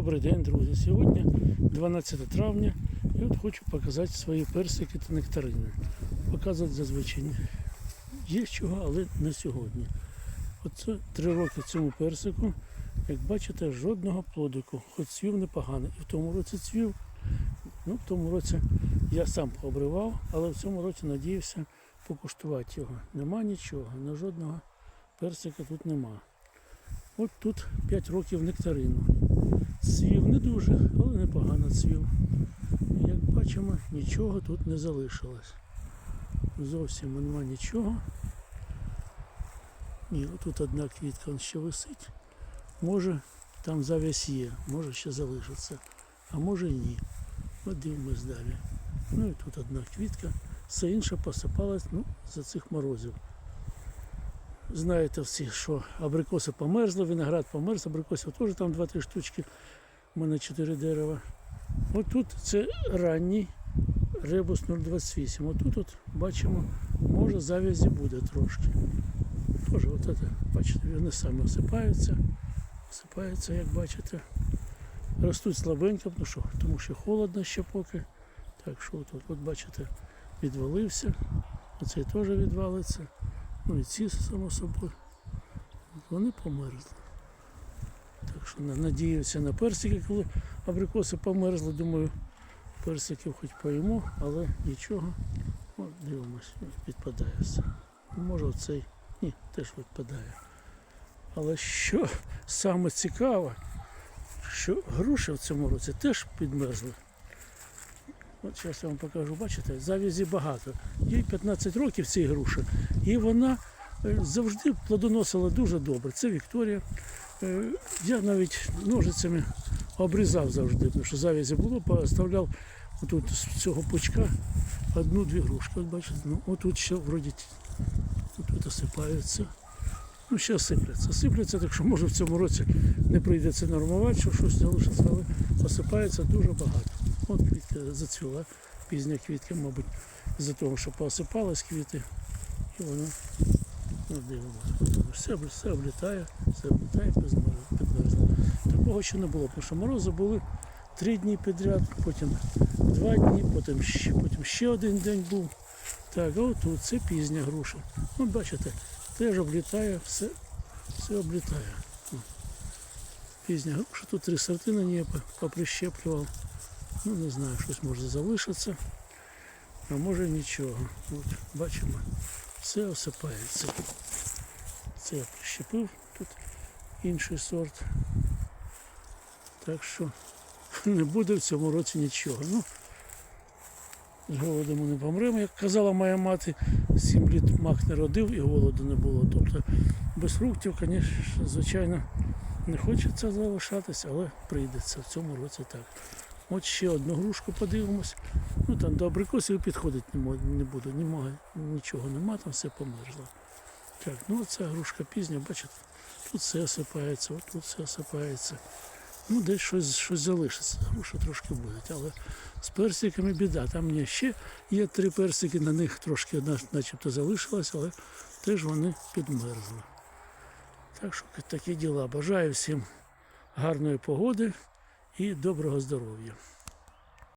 Добрий день, друзі. Сьогодні 12 травня і от хочу показати свої персики та нектарини. Показувати зазвичай є чого, але не сьогодні. Оце три роки цьому персику. Як бачите, жодного плодику, хоч цвів непогано. І в тому році цвів. Ну, в тому році я сам пообривав, але в цьому році надіявся покуштувати його. Нема нічого, на жодного персика тут нема. От тут 5 років нектарину. Цвів не дуже, але непогано цвів. Як бачимо, нічого тут не залишилось. Зовсім нема нічого. Ні, тут одна квітка ще висить. Може там зав'язь є, може ще залишиться, а може і ні. От дивимось далі. Ну і тут одна квітка, все інше посипалось ну, за цих морозів. Знаєте всі, що абрикоси померзли, виноград померз, абрикосів теж там 2-3 штучки. У мене 4 дерева. От тут це ранній ребус 028. Отут от бачимо, може зав'язі буде трошки. Теж от це, бачите, вони самі осипаються. Осипаються, як бачите. Ростуть слабенько, ну що, тому що холодно ще поки. Так що от, от бачите, відвалився. Оцей теж відвалиться. Ну і ці, само собою. Вони померзли. Так що на- надіявся на персики, коли абрикоси померзли, думаю, персиків хоч поїмо, але нічого. От дивимось, відпадає все. Може оцей. Ні, теж відпадає. Але що саме цікаве, що груші в цьому році теж підмерзли. От зараз я вам покажу, бачите, завязі багато. Їй 15 років цій груші, і вона е, завжди плодоносила дуже добре. Це Вікторія. Е, Я навіть ножицями обрізав завжди, тому що завязі було, поставляв отут з цього пучка одну-дві грушки. От бачите, ну отут ще вроді тут осипаються. Ну, ще сипляться. Сипляться, так що може в цьому році не прийдеться нормувати, що щось залишиться, але осипається дуже багато. От квітка зацвіла, пізня квітка, мабуть, з-за того, що поосипались квіти, і воно ну, дивимося. Все, все облітає, все підмерзло- підмерзло. Такого ще не було, тому що морози були три дні підряд, потім два дні, потім ще, потім ще один день був. Так, а отут це пізня груша. От бачите, теж облітає, все, все облітає. Пізня груша, тут три сорти на ній поприщеплював. Ну, не знаю, щось може залишиться, а може нічого. От, бачимо, все осипається. Це я прищепив, тут інший сорт. Так що не буде в цьому році нічого. Ну, з голоду ми не помремо, як казала моя мати, сім літ мак не родив і голоду не було. Тобто без фруктів, звісно, звичайно, не хочеться залишатися, але прийдеться в цьому році так. От ще одну грушку подивимось. Ну там до абрикосів підходити не, буду, немає, нічого нема, там все померзло. Так, ну ця грушка пізня, бачите, тут все осипається, от тут все осипається. Ну, десь щось, щось залишиться. Груша трошки буде, але з персиками біда. Там мені ще є три персики, на них трошки начебто залишилась, але теж вони підмерзли. Так що такі діла. Бажаю всім гарної погоди і доброго здоров'я.